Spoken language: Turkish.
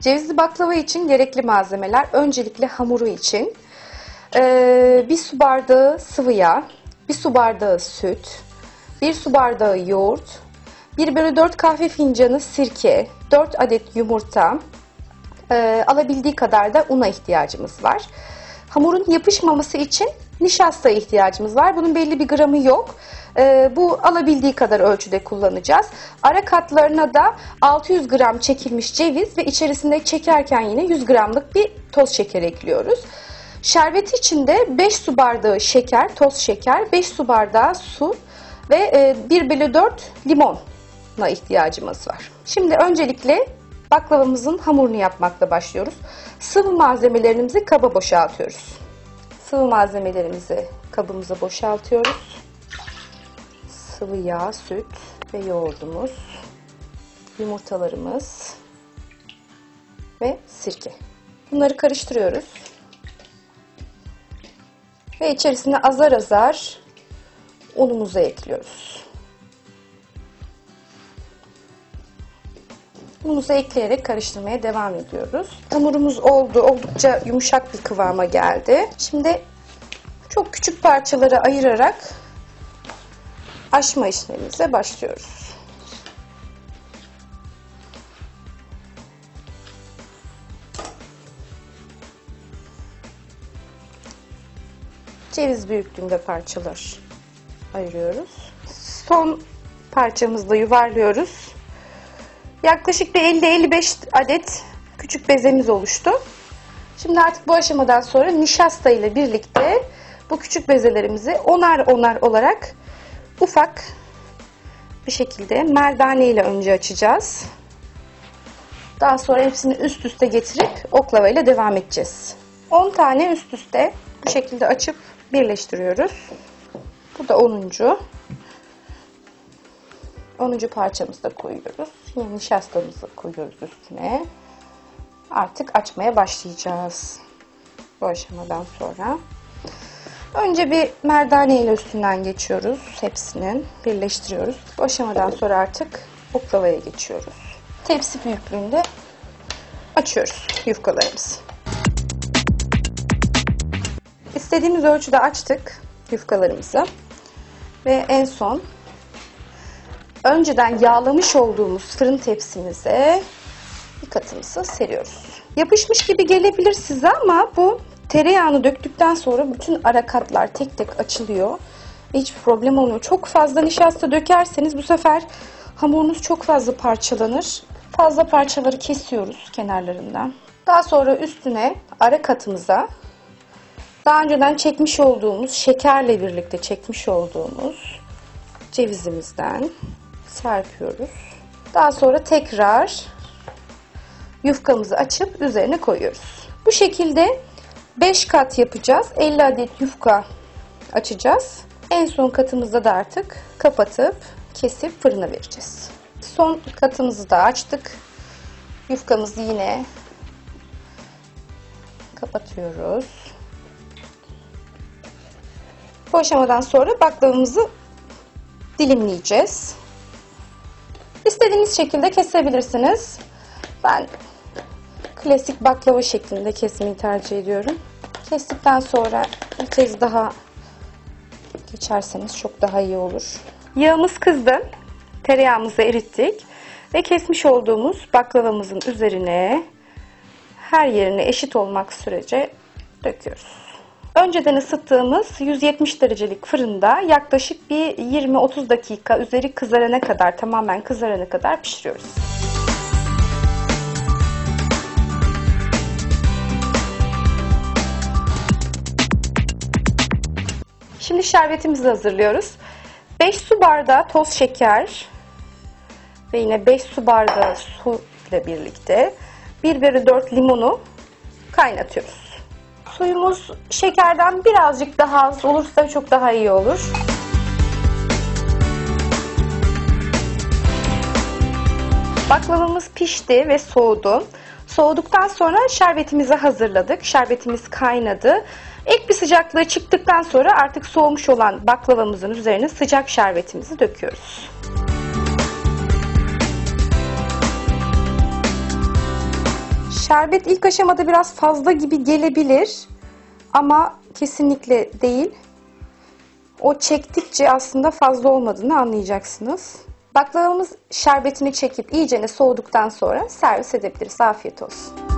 Cevizli baklava için gerekli malzemeler öncelikle hamuru için eee, bir su bardağı sıvı yağ, bir su bardağı süt, bir su bardağı yoğurt, 1 bölü 4 kahve fincanı sirke, 4 adet yumurta, eee, alabildiği kadar da una ihtiyacımız var. Hamurun yapışmaması için nişastaya ihtiyacımız var. Bunun belli bir gramı yok. Ee, bu alabildiği kadar ölçüde kullanacağız. Ara katlarına da 600 gram çekilmiş ceviz ve içerisinde çekerken yine 100 gramlık bir toz şeker ekliyoruz. Şerbeti için de 5 su bardağı şeker, toz şeker, 5 su bardağı su ve e, 1 bölü 4 limona ihtiyacımız var. Şimdi öncelikle baklavamızın hamurunu yapmakla başlıyoruz. Sıvı malzemelerimizi kaba boşaltıyoruz. Sıvı malzemelerimizi kabımıza boşaltıyoruz. Sıvı yağ, süt ve yoğurdumuz, yumurtalarımız ve sirke. Bunları karıştırıyoruz. Ve içerisine azar azar unumuzu ekliyoruz. Unumuzu ekleyerek karıştırmaya devam ediyoruz. Hamurumuz oldu. Oldukça yumuşak bir kıvama geldi. Şimdi çok küçük parçalara ayırarak açma işlemimize başlıyoruz. Ceviz büyüklüğünde parçalar ayırıyoruz. Son parçamızda yuvarlıyoruz. Yaklaşık bir 50-55 adet küçük bezemiz oluştu. Şimdi artık bu aşamadan sonra nişasta ile birlikte bu küçük bezelerimizi onar onar olarak ufak bir şekilde merdane ile önce açacağız. Daha sonra hepsini üst üste getirip oklava ile devam edeceğiz. 10 tane üst üste bu şekilde açıp birleştiriyoruz. Bu da 10. 10. parçamızı da koyuyoruz. Yine nişastamızı koyuyoruz üstüne. Artık açmaya başlayacağız. Bu aşamadan sonra. Önce bir merdane ile üstünden geçiyoruz. Hepsinin birleştiriyoruz. Bu aşamadan sonra artık oklavaya geçiyoruz. Tepsi büyüklüğünde açıyoruz yufkalarımızı. İstediğimiz ölçüde açtık yufkalarımızı. Ve en son önceden yağlamış olduğumuz fırın tepsimize bir katımızı seriyoruz. Yapışmış gibi gelebilir size ama bu tereyağını döktükten sonra bütün ara katlar tek tek açılıyor. Hiç problem olmuyor. Çok fazla nişasta dökerseniz bu sefer hamurunuz çok fazla parçalanır. Fazla parçaları kesiyoruz kenarlarından. Daha sonra üstüne ara katımıza daha önceden çekmiş olduğumuz şekerle birlikte çekmiş olduğumuz cevizimizden serpiyoruz. Daha sonra tekrar yufkamızı açıp üzerine koyuyoruz. Bu şekilde 5 kat yapacağız. 50 adet yufka açacağız. En son katımızda da artık kapatıp kesip fırına vereceğiz. Son katımızı da açtık. Yufkamızı yine kapatıyoruz. Bu aşamadan sonra baklavamızı dilimleyeceğiz. İstediğiniz şekilde kesebilirsiniz. Ben klasik baklava şeklinde kesmeyi tercih ediyorum. Kestikten sonra bir kez daha geçerseniz çok daha iyi olur. Yağımız kızdı. Tereyağımızı erittik. Ve kesmiş olduğumuz baklavamızın üzerine her yerine eşit olmak sürece döküyoruz. Önceden ısıttığımız 170 derecelik fırında yaklaşık bir 20-30 dakika üzeri kızarana kadar, tamamen kızarana kadar pişiriyoruz. Şimdi şerbetimizi hazırlıyoruz. 5 su bardağı toz şeker ve yine 5 su bardağı su ile birlikte 1 bölü 4 limonu kaynatıyoruz. Suyumuz şekerden birazcık daha az olursa çok daha iyi olur. Baklavamız pişti ve soğudu. Soğuduktan sonra şerbetimizi hazırladık. Şerbetimiz kaynadı. İlk bir sıcaklığı çıktıktan sonra artık soğumuş olan baklavamızın üzerine sıcak şerbetimizi döküyoruz. Şerbet ilk aşamada biraz fazla gibi gelebilir ama kesinlikle değil. O çektikçe aslında fazla olmadığını anlayacaksınız. Baklavamız şerbetini çekip iyicene soğuduktan sonra servis edebiliriz. Afiyet olsun.